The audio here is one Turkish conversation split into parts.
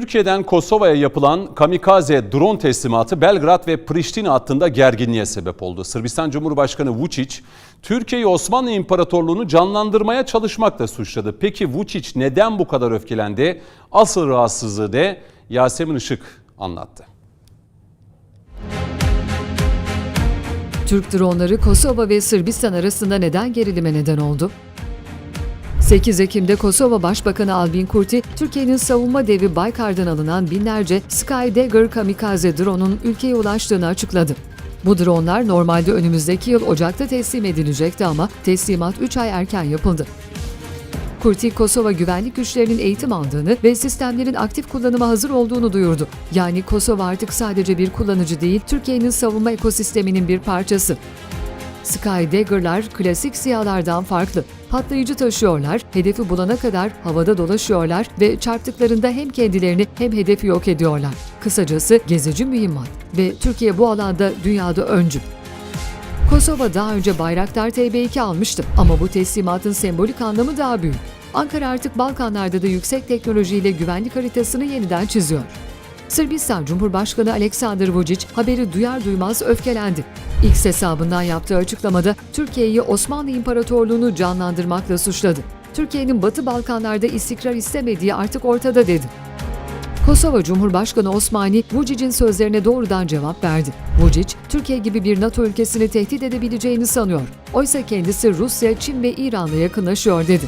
Türkiye'den Kosova'ya yapılan kamikaze drone teslimatı Belgrad ve Priştine hattında gerginliğe sebep oldu. Sırbistan Cumhurbaşkanı Vučić, Türkiye'yi Osmanlı İmparatorluğunu canlandırmaya çalışmakla suçladı. Peki Vučić neden bu kadar öfkelendi? Asıl rahatsızlığı de Yasemin Işık anlattı. Türk dronları Kosova ve Sırbistan arasında neden gerilime neden oldu? 8 Ekim'de Kosova Başbakanı Albin Kurti, Türkiye'nin savunma devi Baykar'dan alınan binlerce Skydagger kamikaze drone'un ülkeye ulaştığını açıkladı. Bu dronlar normalde önümüzdeki yıl Ocak'ta teslim edilecekti ama teslimat 3 ay erken yapıldı. Kurti, Kosova güvenlik güçlerinin eğitim aldığını ve sistemlerin aktif kullanıma hazır olduğunu duyurdu. Yani Kosova artık sadece bir kullanıcı değil, Türkiye'nin savunma ekosisteminin bir parçası. Skydagger'lar klasik siyalardan farklı. Patlayıcı taşıyorlar, hedefi bulana kadar havada dolaşıyorlar ve çarptıklarında hem kendilerini hem hedefi yok ediyorlar. Kısacası gezici mühimmat ve Türkiye bu alanda dünyada öncü. Kosova daha önce Bayraktar TB2 almıştı ama bu teslimatın sembolik anlamı daha büyük. Ankara artık Balkanlarda da yüksek teknolojiyle güvenlik haritasını yeniden çiziyor. Sırbistan Cumhurbaşkanı Aleksandar Vučić haberi duyar duymaz öfkelendi. X hesabından yaptığı açıklamada Türkiye'yi Osmanlı İmparatorluğunu canlandırmakla suçladı. Türkiye'nin Batı Balkanlarda istikrar istemediği artık ortada dedi. Kosova Cumhurbaşkanı Osmani, Vučić'in sözlerine doğrudan cevap verdi. Vučić, Türkiye gibi bir NATO ülkesini tehdit edebileceğini sanıyor. Oysa kendisi Rusya, Çin ve İran'la yakınlaşıyor dedi.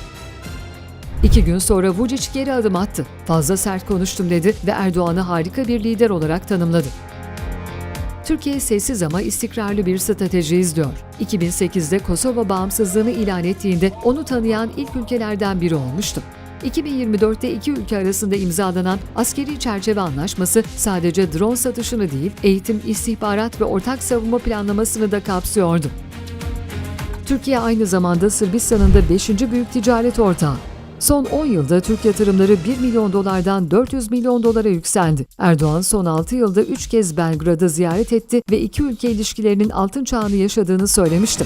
İki gün sonra Vučić geri adım attı. Fazla sert konuştum dedi ve Erdoğan'ı harika bir lider olarak tanımladı. Türkiye sessiz ama istikrarlı bir strateji izliyor. 2008'de Kosova bağımsızlığını ilan ettiğinde onu tanıyan ilk ülkelerden biri olmuştu. 2024'te iki ülke arasında imzalanan askeri çerçeve anlaşması sadece drone satışını değil, eğitim, istihbarat ve ortak savunma planlamasını da kapsıyordu. Türkiye aynı zamanda Sırbistan'ın da 5. büyük ticaret ortağı. Son 10 yılda Türk yatırımları 1 milyon dolardan 400 milyon dolara yükseldi. Erdoğan son 6 yılda 3 kez Belgrad'ı ziyaret etti ve iki ülke ilişkilerinin altın çağını yaşadığını söylemişti.